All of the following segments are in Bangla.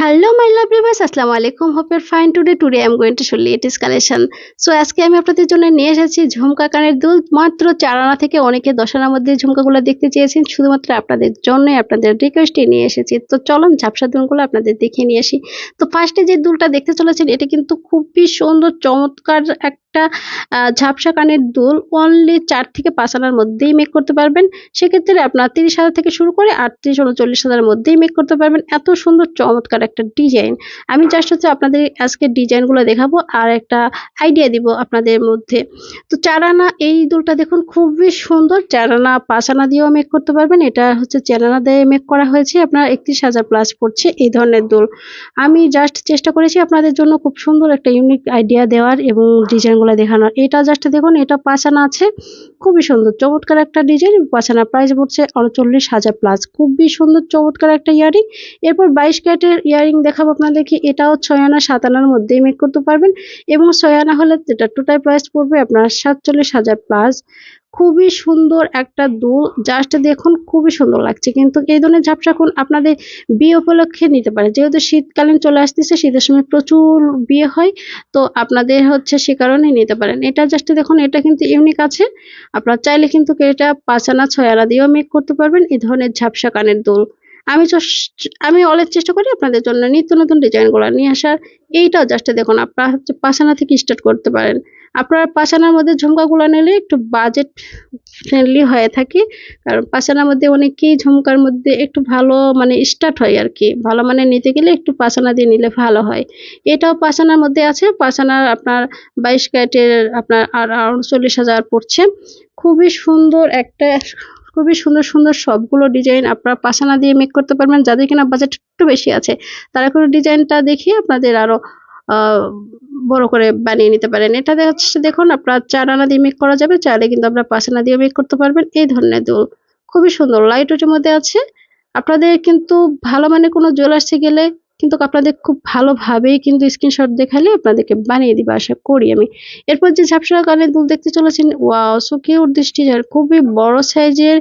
হ্যালো মাই লাভ ভিউয়ার্স আসসালামু আলাইকুম। Hope your fine today today I'm going to show latest collection so আজকে আমি আপনাদের জন্য নিয়ে এসেছি ঝুমকা কানের দুল। মাত্র চার আনা থেকে অনেকে দশ আনার মধ্যে ঝুমকাগুলো দেখতে চেয়েছেন। শুধুমাত্র আপনাদের জন্যই আপনাদের রিকোয়েস্টে নিয়ে এসেছি। তো চলুন, ঝাপসা দুলগুলো আপনাদের দেখিয়ে নিয়ে আসি। তো ফার্স্টে যে দুলটা দেখতে চলেছেন, এটা কিন্তু খুবই সুন্দর, চমৎকার একটা ঝাপসা কানের দুল। অনলি চার থেকে পাঁচ আনার মধ্যেই মেক করতে পারবেন। সেক্ষেত্রে আপনার তিরিশ হাজার থেকে শুরু করে আটত্রিশ, উনচল্লিশ হাজারের মধ্যেই মেক করতে পারবেন। এত সুন্দর, চমৎকার একটা ডিজাইন আমি জাস্ট হচ্ছে আপনাদের আজকে ডিজাইনগুলো দেখাবো আর একটা আইডিয়া দিব আপনাদের মধ্যে। তো চারানা, এই দুলটা দেখুন খুবই সুন্দর। চারানা পাঁচানা দিয়েও মেক করতে পারবেন। এটা হচ্ছে চারানা দিয়ে মেক করা হয়েছে। আপনার একত্রিশ হাজার প্লাস পড়ছে এই ধরনের দুল। আমি জাস্ট চেষ্টা করেছি আপনাদের জন্য খুব সুন্দর একটা ইউনিক আইডিয়া দেওয়ার এবং ডিজাইনগুলো দেখানোর। এটা জাস্ট দেখুন, এটা পাঁচানা আছে। খুবই সুন্দর, চমৎকার একটা ডিজাইন পাঁচানা প্রাইস পড়ছে উনচল্লিশ হাজার প্লাস খুবই সুন্দর, চমৎকার একটা ইয়ারিং। এরপর বাইশ ক্যারেটের ইয়ারিং দেখাবো আপনাদেরকে, এটাও ছয় আনা সাত আনার মধ্যেই মেক করতে পারবেন এবং ছয় আনা হলে যেটা টোটাল প্রাইস পড়বে আপনার সাতচল্লিশ হাজার প্লাস খুবই সুন্দর একটা দুল জাস্ট দেখুন খুবই সুন্দর লাগছে। কিন্তু এই ধরনের ঝাপসা কোন আপনাদের বিয়ে উপলক্ষে নিতে পারে। যেহেতু শীতকালীন চলে আসতেছে, শীতের সময় প্রচুর বিয়ে হয়, তো আপনাদের হচ্ছে সে কারণে নিতে পারেন। এটা জাস্ট দেখুন, এটা কিন্তু ইউনিক আছে। আপনার চাইলে কিন্তু এটা পাঁচ আনা ছয় আনা দিয়েও মেক করতে পারবেন। এই ধরনের ঝাপসা কানের দুল। আমি আমি অনেক চেষ্টা করি আপনাদের জন্য নিত্য নতুন ডিজাইনগুলো নিয়ে আসার। এইটাও জাস্ট দেখুন, আপনারা হচ্ছে পাঁচানা থেকে স্টার্ট করতে পারেন। আপনারা পাঁচানার মধ্যে ঝুমকাগুলো নিলে একটু বাজেট ফ্রেন্ডলি হয়ে থাকে। কারণ পাঁচানার মধ্যে অনেকেই ঝুমকার মধ্যে একটু ভালো মানে স্টার্ট হয় আর কি। ভালো মানে নিতে গেলে একটু পাঁচানা দিয়ে নিলে ভালো হয়। এটাও পাঁচানার মধ্যে আছে। পাঁচানার আপনার বাইশ ক্যারেটের আপনার আর উনচল্লিশ হাজার পড়ছে। খুবই সুন্দর একটা খুবই সুন্দর সুন্দর সবগুলো ডিজাইন আপনারা পাসানা দিয়ে মেক করতে পারবেন। যাদের কিনা বাজেট একটু বেশি আছে তারা করে ডিজাইনটা দেখিয়ে আপনাদের আরও আহ, বড় করে বানিয়ে নিতে পারেন। এটা যাচ্ছে দেখুন আপনার চার আনা দিয়ে মেক করা যাবে। চাইলে কিন্তু আপনার পাঁচ আনা দিয়ে মেক করতে পারবেন। এই ধরনের দুল খুবই সুন্দর। লাইট ওয়েটের মধ্যে আছে। আপনাদের কিন্তু ভালো মানে কোনো জুয়েলার্সে গেলে কিন্তু আপনাদের খুব ভালোভাবেই কিন্তু স্ক্রিনশট দেখালে আপনাদেরকে বানিয়ে দিবে, আশা করি আমি। এরপর যে ঝাপসা কানের দুল দেখতে চলেছেন, ওয়াও সো কিউট দৃষ্টি খুবই বড় সাইজের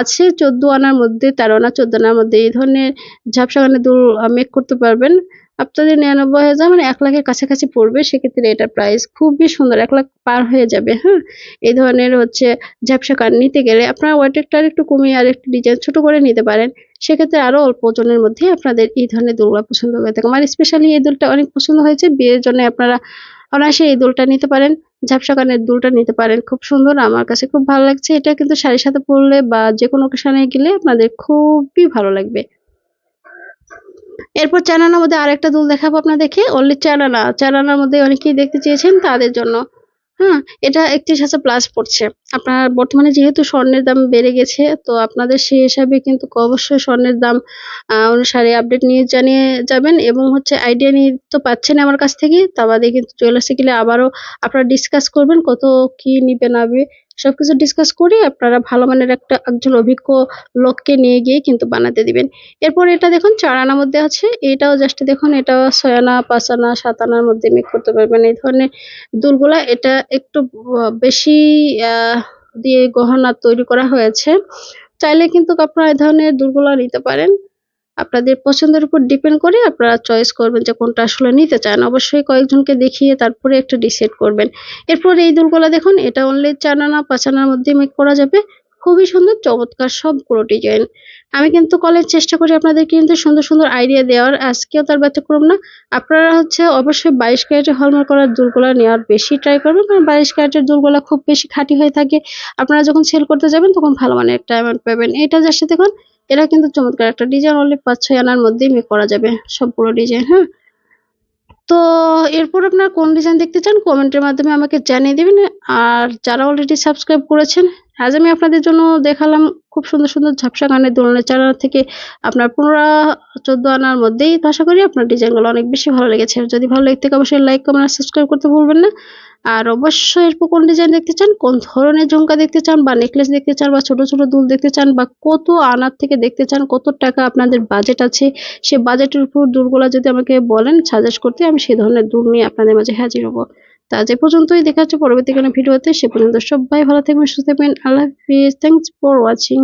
আছে, চোদ্দ আনার মধ্যে, তেরো আনা, চোদ্দ আনার মধ্যে, এই ধরনের ঝাপসা কানের দুল মেক করতে পারবেন। আপনাদের নিরানব্বই হাজার মানে এক লাখের কাছাকাছি পড়বে, সেক্ষেত্রে এটার প্রাইস খুবই সুন্দর, এক লাখ পার হয়ে যাবে হ্যাঁ? এই ধরনের হচ্ছে ঝাপসা কান নিতে গেলে আপনারা ওয়েটেরটা একটু কমিয়ে আর একটু ডিজাইন ছোট করে নিতে পারেন। সেক্ষেত্রে আরও অল্প ওজনের মধ্যে আপনাদের এই ধরনের দুলগুলো পছন্দ হয়ে থাকে। আমার স্পেশালি এই দুলটা অনেক পছন্দ হয়েছে, বিয়ের জন্য আপনারা অনায়াসে এই দুলটা নিতে পারেন, ঝাপসা কানের দুলটা নিতে পারেন, খুব সুন্দর, আমার কাছে খুব ভালো লাগছে। এটা কিন্তু শাড়ির সাথে পরলে বা যে কোনো ওকেশনে গেলে আপনাদের খুবই ভালো লাগবে। এরপর চানানার মধ্যে আরেকটা দুল দেখাবো আপনাদেরকে অনলি চানানা চানানার মধ্যে অনেকেই দেখতে চেয়েছেন তাদের জন্য। হ্যাঁ এটা একত্রিশ হাজার প্লাস পড়ছে। আপনার বর্তমানে যেহেতু স্বর্ণের দাম বেড়ে গেছে, তো আপনাদের সেই হিসাবে কিন্তু অবশ্যই স্বর্ণের দাম অনুসারে আপডেট নিয়ে জানিয়ে যাবেন এবং হচ্ছে আইডিয়া নিয়ে তো পাচ্ছেন আমার কাছ থেকে, তা বাদে কিন্তু জুয়েলার্সে গেলে আবারও আপনারা ডিসকাস করবেন কত কি নিবে নিবে সবকিছু ডিসকাস করে আপনারা ভালো মানের একটা একজন অভিজ্ঞ লোককে নিয়ে গিয়ে কিন্তু বানাতে দিবেন। এরপর এটা দেখুন, চার আনার মধ্যে আছে। এটাও জাস্ট দেখুন, এটাও ছয় আনা, পাঁচ আনা, সাত আনার মধ্যে মেক করতে পারবেন। এই ধরনের দুলগুলা এটা একটু বেশি দিয়ে গহনা তৈরি করা হয়েছে। চাইলে কিন্তু আপনারা এই ধরনের দুলগুলা নিতে পারেন। আপনাদের পছন্দের উপর ডিপেন্ড করে আপনারা চয়েস করবেন যে কোনটা আসলে নিতে চান। অবশ্যই কয়েকজনকে দেখিয়ে তারপরে একটা ডিসাইড করবেন। এরপর এই দুলগুলা দেখুন, এটা অনলি চার আনা, পাঁচ আনার মধ্যে মেক করা যাবে। খুবই সুন্দর, চমৎকার সবগুলো ডিজাইন আমি কিন্তু কলেজ চেষ্টা করি আপনাদেরকে কিন্তু সুন্দর সুন্দর আইডিয়া দেওয়ার। আজকেও তার ব্যতিক্রম না। আপনারা হচ্ছে অবশ্যই বাইশ ক্যারেটের হলমার্ক করার দুলগুলা নেওয়ার বেশি ট্রাই করবেন, কারণ বাইশ ক্যারেটের দুলগুলা খুব বেশি খাঁটি হয়ে থাকে। আপনারা যখন সেল করতে যাবেন, তখন ভালো মানের একটা অ্যামাউন্ট পাবেন। এটা যার সাথে দেখুন এটা কিন্তু চমৎকার। একটা ডিজাইন অনলি পাঁচ ছয় আনার মধ্যেই মেক করা যাবে সবগুলো ডিজাইন হ্যাঁ? তো এরপর আপনারা কোন ডিজাইন দেখতে চান কমেন্টের মাধ্যমে আমাকে জানিয়ে দেবেন। আর যারা অলরেডি সাবস্ক্রাইব করেছেন আজ আমি আপনাদের জন্য দেখালাম খুব সুন্দর সুন্দর ঝাপসা গানের দোলনের চারা থেকে আপনার পনেরো চোদ্দ আনার মধ্যেই তো আশা করি আপনার ডিজাইনগুলো অনেক বেশি ভালো লেগেছে। যদি ভালো লেগে থাকে অবশ্যই লাইক কমেন্ট সাবস্ক্রাইব করতে ভুলবেন না। আর অবশ্যই এরপর কোন ডিজাইন দেখতে চান, কোন ধরনের ঝুমকা দেখতে চান, বা নেকলেস দেখতে চান, বা ছোট ছোট দুল দেখতে চান, বা কত আনার থেকে দেখতে চান, কত টাকা আপনাদের বাজেট আছে, সে বাজেটের উপর দুলগুলা যদি আমাকে বলেন সাজেস্ট করতে আমি সেই ধরনের দুল নিয়ে আপনাদের মাঝে হাজির হব। তা যে পর্যন্তই। দেখা হচ্ছে পরবর্তী কোনো ভিডিওতে। সে পর্যন্ত সবাই ভালো থাকবেন, সুস্থ থাকবেন। আল্লাহ হাফিজ। Thanks for watching